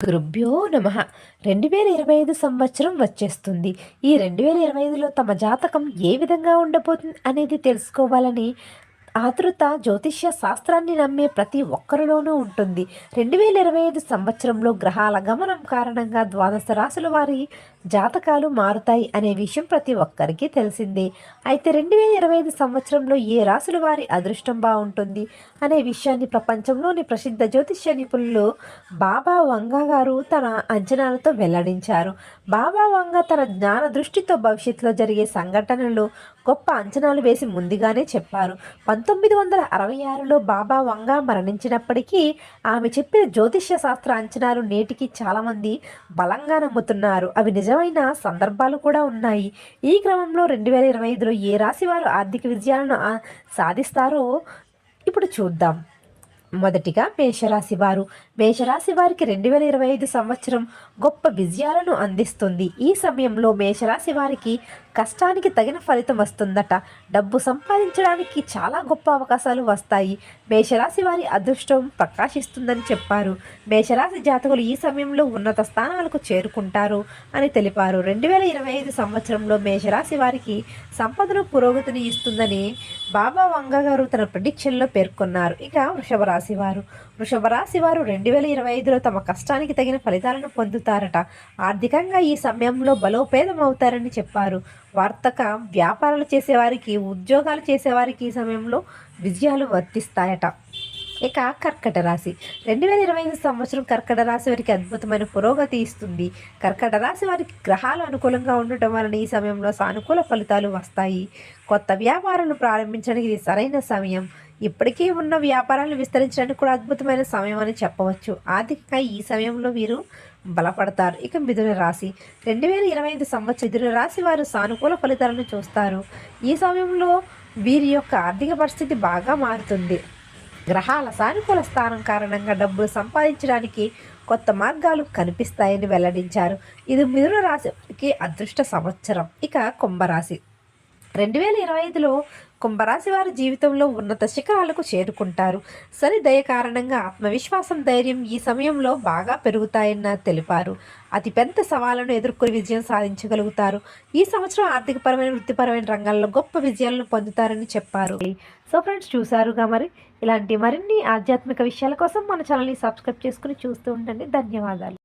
గురుభ్యో నమ. రెండు వేల ఇరవై ఐదు సంవత్సరం వచ్చేస్తుంది. ఈ రెండు వేల ఇరవై ఐదులో తమ జాతకం ఏ విధంగా ఉండబోతుంది అనేది తెలుసుకోవాలని ఆతృత జ్యోతిష్య శాస్త్రాన్ని నమ్మే ప్రతి ఒక్కరిలోనూ ఉంటుంది. రెండు వేల ఇరవై ఐదు సంవత్సరంలో గ్రహాల గమనం కారణంగా ద్వాదశ రాశుల వారి జాతకాలు మారుతాయి అనే విషయం ప్రతి ఒక్కరికి తెలిసిందే. అయితే రెండు వేల ఇరవై ఐదు సంవత్సరంలో ఏ రాసుల వారి అదృష్టం బాగుంటుంది అనే విషయాన్ని ప్రపంచంలోని ప్రసిద్ధ జ్యోతిష్య నిపుణులు బాబా వంగా గారు తన అంచనాలతో వెల్లడించారు. బాబా వంగా తన జ్ఞాన దృష్టితో భవిష్యత్తులో జరిగే సంఘటనలు గొప్ప అంచనాలు వేసి ముందుగానే చెప్పారు. పంతొమ్మిది వందల అరవై ఆరులో బాబా వంగా మరణించినప్పటికీ ఆమె చెప్పిన జ్యోతిష్య శాస్త్ర అంచనాలు నేటికి చాలామంది బలంగా నమ్ముతున్నారు. అవి నిజం నిజమైన సందర్భాలు కూడా ఉన్నాయి. ఈ క్రమంలో రెండు వేల ఇరవై ఐదులో ఏ రాశి వారు ఆర్థిక విజయాలను సాధిస్తారో ఇప్పుడు చూద్దాం. మొదటిగా మేషరాశి వారు. మేషరాశి వారికి రెండు వేల ఇరవై ఐదు సంవత్సరం గొప్ప విజయాలను అందిస్తుంది. ఈ సమయంలో మేషరాశి వారికి కష్టానికి తగిన ఫలితం వస్తుందట. డబ్బు సంపాదించడానికి చాలా గొప్ప అవకాశాలు వస్తాయి. మేషరాశి వారి అదృష్టం ప్రకాశిస్తుందని చెప్పారు. మేషరాశి జాతకులు ఈ సమయంలో ఉన్నత స్థానాలకు చేరుకుంటారు అని తెలిపారు. రెండు వేల ఇరవై ఐదు సంవత్సరంలో మేషరాశి వారికి సంపదను పురోగతిని ఇస్తుందని బాబా వంగ గారు తన ప్రిడిక్షన్లో పేర్కొన్నారు. ఇక వృషభ రాశి వారు వృషభ రాశి వారు రెండు వేల ఇరవై ఐదులో తమ కష్టానికి తగిన ఫలితాలను పొందుతారట. ఆర్థికంగా ఈ సమయంలో బలోపేతం అవుతారని చెప్పారు. వర్తక వ్యాపారాలు చేసేవారికి ఉద్యోగాలు చేసేవారికి ఈ సమయంలో విజయాలు వర్తిస్తాయట. ఇక కర్కట రాశి. రెండు వేల ఇరవై ఐదు సంవత్సరం కర్కట రాశి వారికి అద్భుతమైన పురోగతి ఇస్తుంది. కర్కట రాశి వారికి గ్రహాలు అనుకూలంగా ఉండటం వలన ఈ సమయంలో సానుకూల ఫలితాలు వస్తాయి. కొత్త వ్యాపారాలు ప్రారంభించడానికి ఇది సరైన సమయం. ఇప్పటికీ ఉన్న వ్యాపారాలను విస్తరించడానికి కూడా అద్భుతమైన సమయం అని చెప్పవచ్చు. ఆర్థికంగా ఈ సమయంలో వీరు బలపడతారు. ఇక మిథున రాశి. రెండు వేల ఇరవై ఐదు సంవత్సరం మిథున రాశి వారు సానుకూల ఫలితాలను చూస్తారు. ఈ సమయంలో వీరి యొక్క ఆర్థిక పరిస్థితి బాగా మారుతుంది. గ్రహాల సానుకూల స్థానం కారణంగా డబ్బులు సంపాదించడానికి కొత్త మార్గాలు కనిపిస్తాయని వెల్లడించారు. ఇది మిథున రాశికి అదృష్ట సంవత్సరం. ఇక కుంభరాశి. రెండు వేల ఇరవై ఐదులో కుంభరాశి వారి జీవితంలో ఉన్నత శిఖరాలకు చేరుకుంటారు. శని దయ కారణంగా ఆత్మవిశ్వాసం ధైర్యం ఈ సమయంలో బాగా పెరుగుతాయన్న తెలిపారు. అతి పెద్ద సవాళ్ళను ఎదుర్కొని విజయం సాధించగలుగుతారు. ఈ సంవత్సరం ఆర్థికపరమైన వృత్తిపరమైన రంగాల్లో గొప్ప విజయాలను పొందుతారని చెప్పారు. సో ఫ్రెండ్స్ చూసారుగా మరి? ఇలాంటి మరిన్ని ఆధ్యాత్మిక విషయాల కోసం మన ఛానల్ని సబ్స్క్రైబ్ చేసుకుని చూస్తూ ఉండండి. ధన్యవాదాలు.